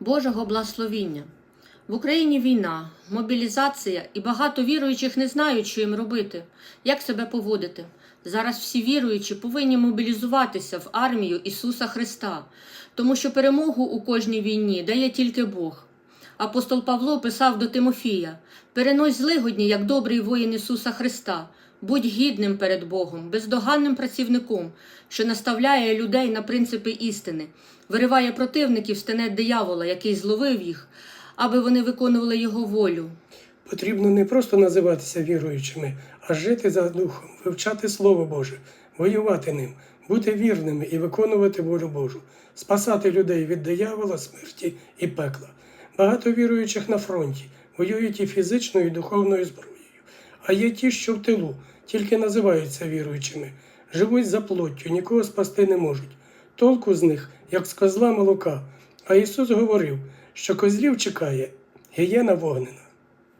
Божого благословіння. В Україні війна, мобілізація і багато віруючих не знають, що їм робити, як себе поводити. Зараз всі віруючі повинні мобілізуватися в армію Ісуса Христа, тому що перемогу у кожній війні дає тільки Бог. Апостол Павло писав до Тимофія: перенось злигодні, як добрий воїн Ісуса Христа, будь гідним перед Богом, бездоганним працівником, що наставляє людей на принципи істини, вириває противників з тенет диявола, який зловив їх, аби вони виконували його волю. Потрібно не просто називатися віруючими, а жити за духом, вивчати Слово Боже, воювати ним, бути вірними і виконувати волю Божу, спасати людей від диявола, смерті і пекла. Багато віруючих на фронті воюють і фізичною, і духовною зброєю. А є ті, що в тилу, тільки називаються віруючими, живуть за плоттю, нікого спасти не можуть. Толку з них, як з козла молока. А Ісус говорив, що козлів чекає гієна вогнена.